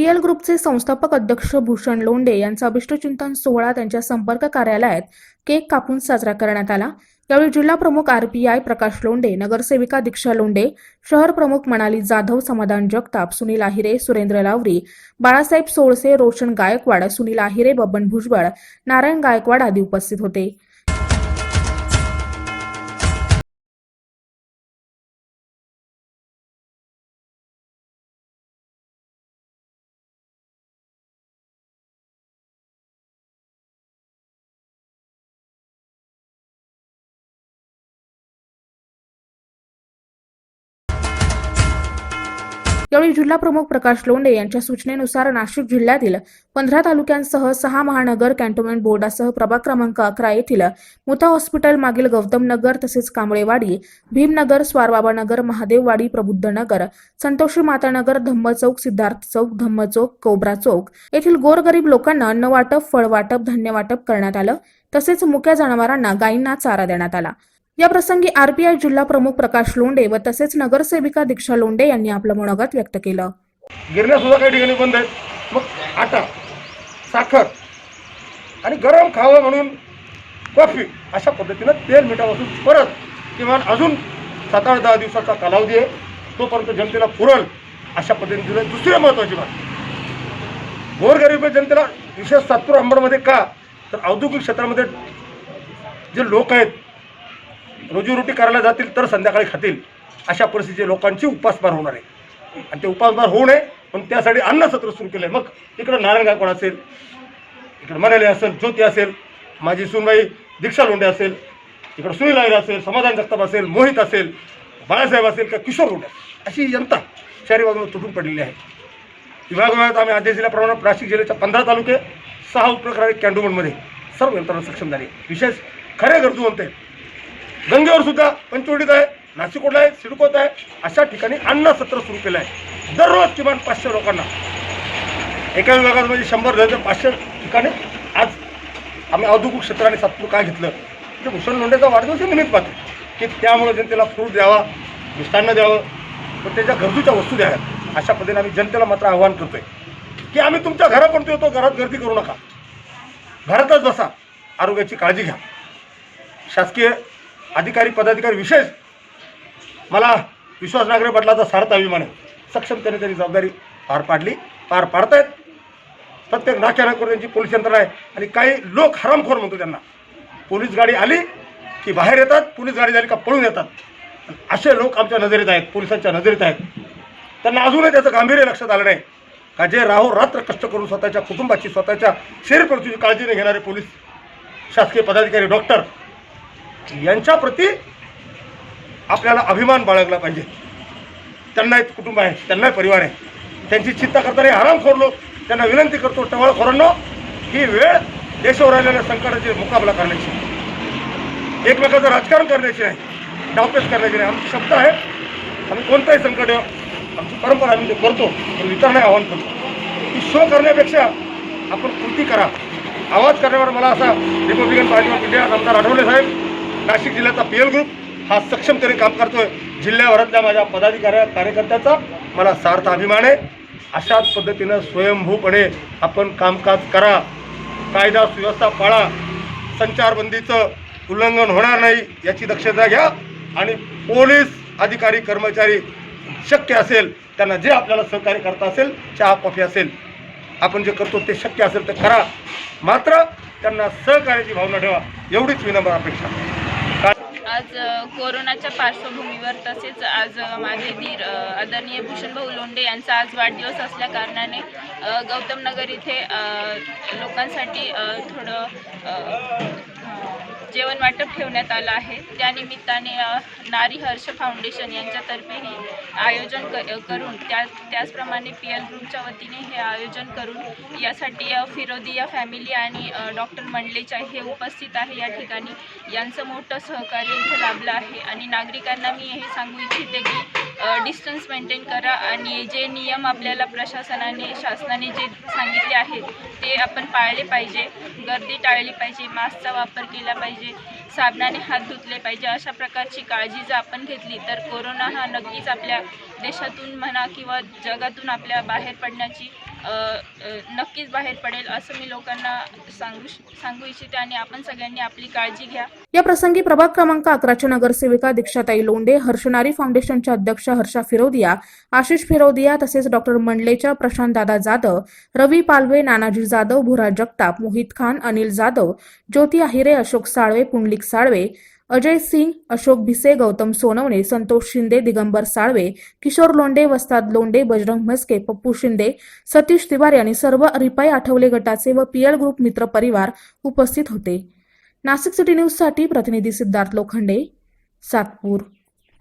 PL ग्रुपचे संस्थापक अध्यक्ष भूषण लोंडे यांचा अभिष्टचिंतन सोहळा त्यांच्या संपर्क कार्यालयात केक कापून साजरा करण्यात आला. यावेळी जिल्हा प्रमुख आरपीआय प्रकाश लोंडे नगरसेविका दीक्षा लोंडे शहर प्रमुख मनाली जाधव समाधान जगताप सुनील आहिरे सुरेंद्र लावरी बाळासाहेब सोळसे रोशन गायकवाड सुनील आहिरे बबन भुजबळ नारायण गायकवाड आदी उपस्थित होते. यावेळी जिल्हा प्रमुख प्रकाश लोंढे यांच्या सूचनेनुसार नाशिक जिल्ह्यातील पंधरा तालुक्यांसह सहा महानगर कॅन्टोन्मेंट बोर्डासह प्रभाग क्रमांक अकरा येथील मुथा हॉस्पिटल मागील गौतम नगर तसेच कांबळेवाडी भीमनगर स्वारबाबानगर महादेववाडी प्रबुद्धनगर संतोषी मातानगर धम्म चौक सिद्धार्थ चौक धम्म चौक कोबरा चौक येथील गोरगरीब लोकांना अन्न वाटप फळ वाटप धान्य वाटप करण्यात आलं. तसेच मुक्या जनावरांना गायींना चारा देण्यात आला. या प्रसंगी आरपीआय जिल्हा प्रमुख प्रकाश लोंढे व तसेच नगरसेविका दीक्षा लोंडे यांनी आपलं मनोगत व्यक्त केलं. गिरण्या सुद्धा काही ठिकाणी बंद आहेत. मग आटा साखर आणि गरम खावं म्हणून कॉफी अशा पद्धतीनं तेल मिठापासून परत किमान अजून सात आठ दहा दिवसाचा कालावधी आहे. तोपर्यंत जनतेला पुरल अशा पद्धतीने दुसरी महत्त्वाची बात गोरगरीब जनतेला विशेष सातपूर अंबडमध्ये का? तर औद्योगिक क्षेत्रामध्ये जे लोक आहेत रोजीरोटी करायला जातील तर संध्याकाळी खातील. अशा परिस्थितीचे लोकांची उपासमार होणार आहे. आणि ते उपासमार होऊ नये पण त्यासाठी अन्न सत्र सुरू केलं आहे मग इकडं नारायण गायकवाड असेल? इकडं मनाले असेल ज्योती असेल माझी सुनबाई दीक्षा लोंढे असेल इकडं सुनील आयर असेल समाधान जगताप असेल मोहित असेल बाळासाहेब असेल का किशोर लोंढे अशी जनता शहरी भागामध्ये तुटून पडलेली आहे. विभागविभागात आम्ही आदेश दिल्याप्रमाणे नाशिक जिल्ह्याच्या पंधरा तालुके सहा उपप्रकारे कॅन्टोनमेंटमध्ये सर्व यंत्रणा सक्षम झाली. विशेष खरे गरजू म्हणते गंगेवर सुद्धा पंचवडीत आहे नाशिकोडला आहे सिडकोत आहे अशा ठिकाणी अन्न सत्र सुरू केलं आहे दररोज किमान पाचशे लोकांना. एका विभागामध्ये शंभर झाले तर पाचशे ठिकाणी आज आम्ही औद्योगिक क्षेत्राने सातपूर काय घेतलं? ते भूषण लोंढेचा वाढदिवस निमित्त पाहतो की त्यामुळे जनतेला फ्रूट द्यावा मिष्टान्न द्यावं पण त्याच्या गरजूच्या वस्तू द्याव्यात अशा पद्धतीने आम्ही जनतेला मात्र आव्हान करतोय. की आम्ही तुमच्या घरापर्यंत येतो घरात गर्दी करू नका. घरातच बसा. आरोग्याची काळजी घ्या. शासकीय अधिकारी पदाधिकारी विशेष मला विश्वास नागरे बदलाचा सार्थ अभिमान आहे. सक्षमतेने त्यांनी जबाबदारी पार पाडली पार पाडतायत. प्रत्येक नाक्यानाकर त्यांची पोलीस यंत्रणा आहे आणि काही लोक हरामखोर म्हणतो त्यांना. पोलीस गाडी आली की बाहेर येतात पोलीस गाडी झाली का पळून येतात. असे लोक आमच्या नजरेत आहेत पोलिसांच्या नजरेत आहेत. त्यांना अजूनही त्याचं गांभीर्य लक्षात आलं नाही. का जे राहो रात्र कष्ट करून स्वतःच्या कुटुंबाची स्वतःच्या शरीरप्रतीची काळजी न घेणारे पोलीस शासकीय पदाधिकारी डॉक्टर यांच्याप्रती आपल्याला अभिमान बाळगला पाहिजे. त्यांना एक कुटुंब आहे त्यांना परिवार आहे. त्यांची चिंता करताना आराम लोक त्यांना विनंती करतो टवाळखोरांनो ही वेळ देशावर आलेल्या संकटाची मुकाबला करण्याची. एकमेकाचं राजकारण करण्याची नाही डावपेच करण्याची नाही. आमची शब्द आहे. आम्ही कोणताही संकट येऊ, आमची परंपरा आम्ही ते करतो पण इतरांना आव्हान करतो. की शो करण्यापेक्षा आपण कृती करा. आवाज करण्यावर मला असा रिपब्लिकन पार्टी ऑफ इंडिया आमदार आठवले साहेब. नाशिक जिल्ह्याचा पी एल ग्रुप हा सक्षमतेने काम करतोय. जिल्ह्याभरातल्या माझ्या पदाधिकाऱ्या कार्यकर्त्याचा मला सार्थ अभिमान आहे. अशाच पद्धतीनं स्वयंभूपणे आपण कामकाज करा. कायदा सुव्यवस्था पाळा. संचारबंदीचं उल्लंघन होणार नाही याची दक्षता घ्या आणि पोलीस अधिकारी कर्मचारी शक्य असेल त्यांना जे आपल्याला सहकार्य करता असेल चहा कॉफी असेल आपण जे करतो ते शक्य असेल तर करा. मात्र त्यांना सहकार्याची भावना ठेवा. एवढीच विनम्र अपेक्षा. आज कोरोनाच्या पार्श्वभूमीवर तसेच आज माझे धीर आदरणीय भूषणभाऊ लोंडे लोंढे यांचा आज वाढदिवस असल्या कारणाने गौतम नगर इथे लोकांसाठी थोडं जेवण वाटप ठेवण्यात आलं आहे. त्यानिमित्ताने नारी हर्ष फाउंडेशन यांच्यातर्फे हे आयोजन क करून त्या त्याचप्रमाणे पी एल ग्रुपच्या वतीने हे आयोजन करून यासाठी फिरोदिया फॅमिली आणि डॉक्टर मंडलेचा हे उपस्थित आहे. या ठिकाणी यांचं मोठं सहकार्य इथं लाभलं आहे. आणि नागरिकांना मी हे सांगू इच्छिते की डिस्टन्स मेंटेन करा आणि जे नियम आपल्याला प्रशासनाने शासनाने जे सांगितले आहेत ते आपण पाळले पाहिजे. गर्दी टाळली पाहिजे. मास्कचा वापर केला पाहिजे. म्हणजे साबणाने हात धुतले पाहिजे. अशा प्रकारची काळजी जर आपण घेतली तर कोरोना हा नक्कीच आपल्या देशातून म्हणा किंवा जगातून आपल्या बाहेर पडण्याची नक्कीच बाहेर पडेल असं मी लोकांना सांगू सांगू इच्छिते आणि आपण सगळ्यांनी आपली काळजी घ्या. या प्रसंगी प्रभाग क्रमांक अकराच्या नगरसेविका दीक्षाताई लोंडे हर्षनारी फाउंडेशनच्या अध्यक्ष हर्षा फिरोदिया आशिष फिरोदिया तसेच डॉक्टर मंडलेच्या प्रशांत दादा जाधव रवी पालवे नानाजी जाधव भुरा जगताप मोहित खान अनिल जाधव ज्योती आहिरे अशोक साळवे पुंडलिक साळवे अजय सिंग अशोक भिसे गौतम सोनवणे संतोष शिंदे दिगंबर साळवे किशोर लोंडे वस्ताद लोंडे बजरंग म्हस्के पप्पू शिंदे सतीश तिवारी आणि सर्व रिपाई आठवले गटाचे व पीएल ग्रुप मित्र परिवार उपस्थित होते. नाशिक सिटी न्यूजसाठी प्रतिनिधी सिद्धार्थ लोखंडे सातपूर.